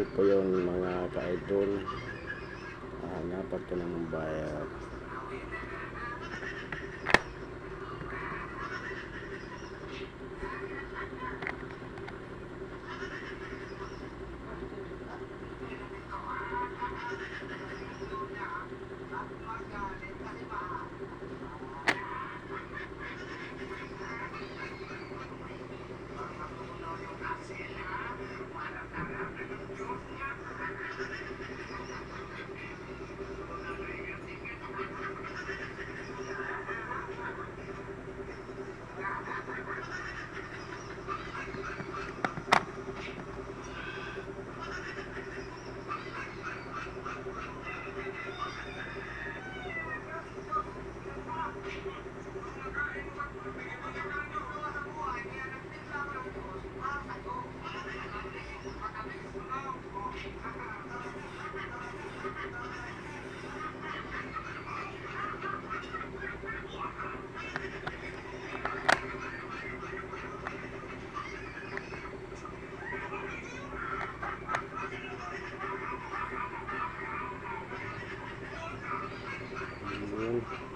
Po yung mga ka-idol. Ah, hanapan ko ng bayad. Ayan.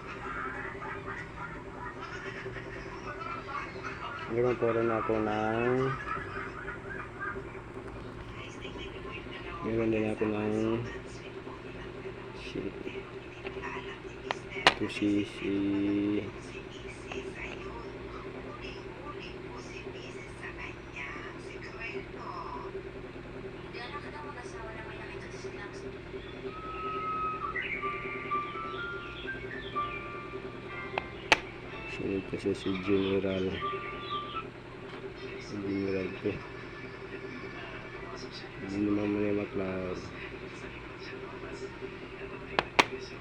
Meron po rin ako ng Meron din ako ng si ito si si Sunod kasi si General ko hindi naman yung maklaro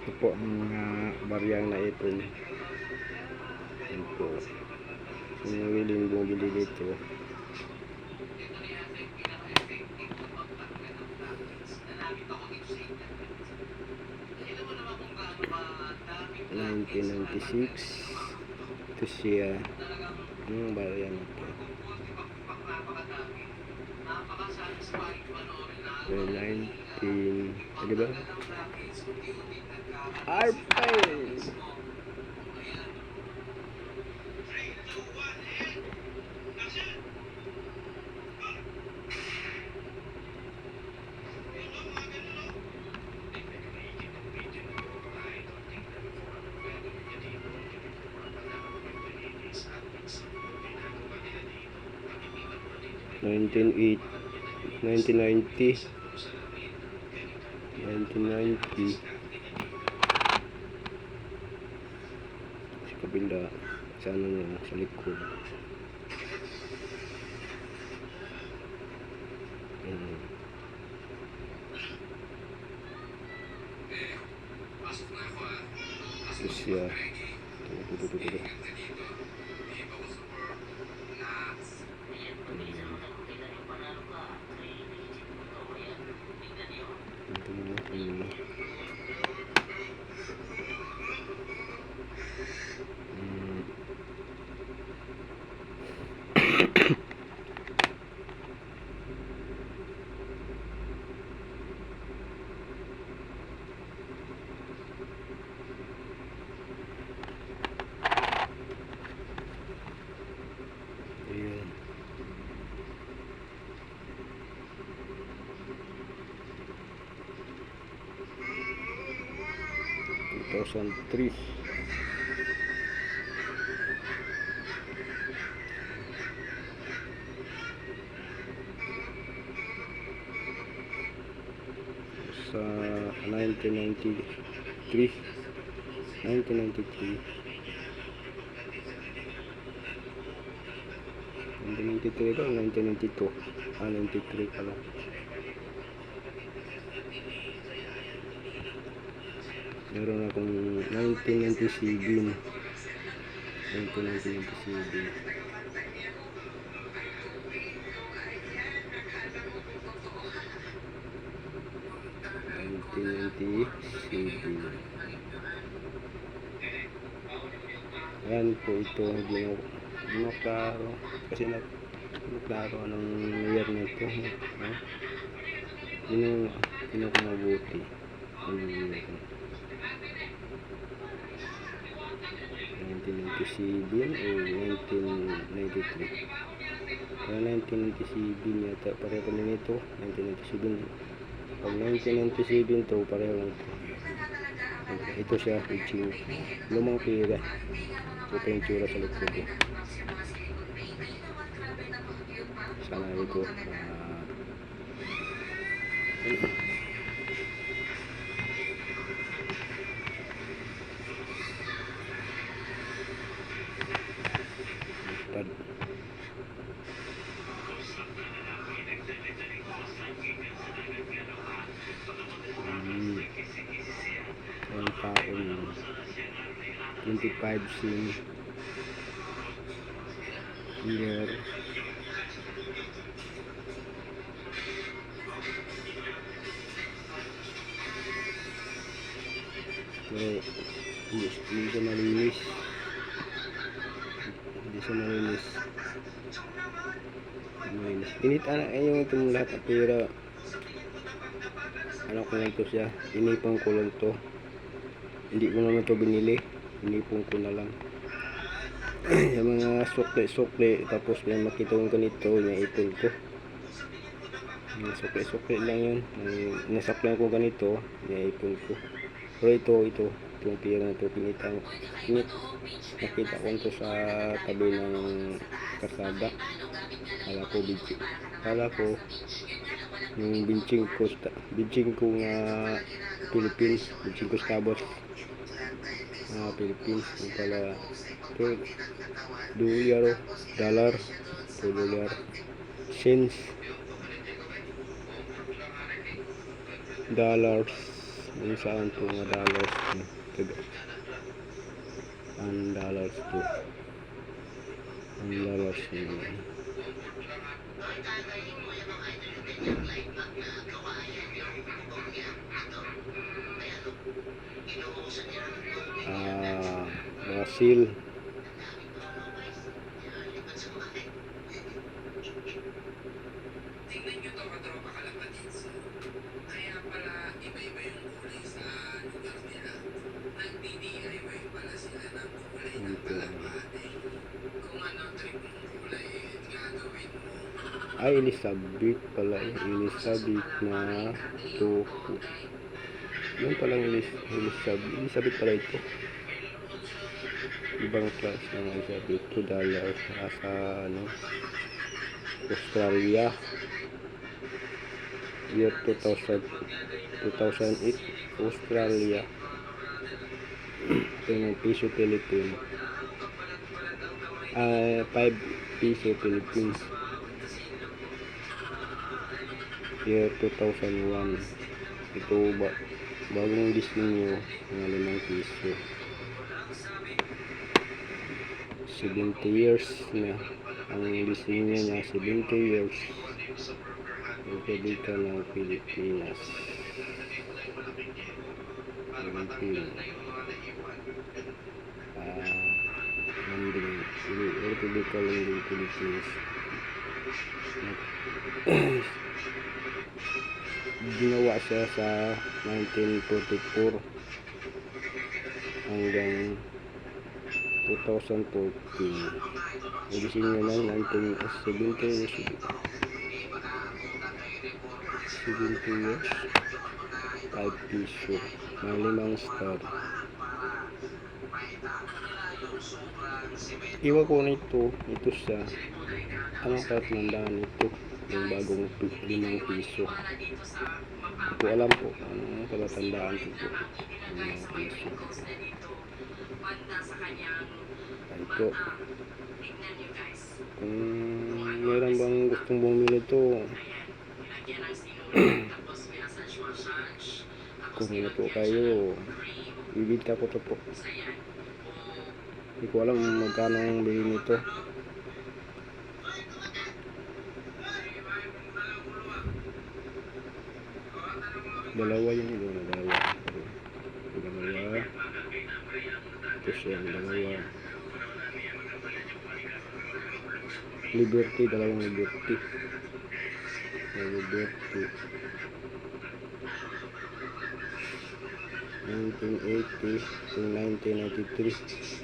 ito po ang mga baryang na ipon ito po. Yung willing bumili dito. Nineteen ninety six ito siya. Yung baryang ito 19 ah, di ba? Arpay! Nineteen eight, nineteen ninety, nineteen ninety. Sa kabila, sa ano niya, sa likod. Ayan. Ito siya. 3 sa 1993 1993 1993 1992 ah 93 pala Meron akong 1997. 1997. Nineteen ninety-seven. Ayan po ito, hindi na, klaro. Kasi na, klaro anong year na ito. No? Yun ang pinakamabuti. Ang 1997 o 1993. Para 1997 yata, pareho pa din ito. 1997. Pag 1997 to, pareho lang ito. Ito siya, itching. Lumang pira. Ito pa yung tsura sa likod. eh. Sana ito. ah, pad. Hmm. Ang taon 25 sim year. Pero hindi, hindi siya malinis. Hindi siya malinis. Malinis. Init ana ay yung itong lahat ng pera. Ano ko lang to siya? Inipang ko lang to. Hindi ko naman to binili inipon ko na lang. Yung mga sukle-sukle tapos may makita kong ganito yung ipon ko. Yung sukle-sukle lang yun. Nasaklan ko ganito yung ipon ko. Pero ito ito itong pira na ito pinita pinit nakita ko ito sa tabi ng kasada. Kala ko binching. Kala ko yung binching ko binching ko nga Philippines binching ko Stabos mga Philippines yung pala ito dolyar dollar ito dolyar cents dollars yung saan to nga dollars ang dollars to ang dollars yun mo. ay Elizabeth pala. Eh. Elizabeth na Toku yun palang Elizabeth Elizabeth pala ito ibang class ng Elizabeth 2 dollars sa ano Australia. Year 2000 2008 Australia. Ito yung piso Philippines ah 5 piso Philippines year 2001 ito ba bagong Disney nyo mga limang piso 70 years na ang Disney niya 70 years. Republika ng Pilipinas 17 ah Landing Republika ng Pilipinas. Ginawa siya sa 1944 hanggang 2014 ang disenyo ng 1970 years 70 years 5 piso may limang star. Iwan ko nito ito sa anong tatandaan ito yung bagong limang piso. Hindi ko alam po anong palatandaan ko po. Piso ito kung meron bang gustong bumili ito kung ano po kayo. bibigta ko to po. Hindi ko alam magkano ang bili nito. Dalawa yun ito na dalawa Artificial, dalawa. Liberty, dalawang Liberty. Liberty. 1980 1993.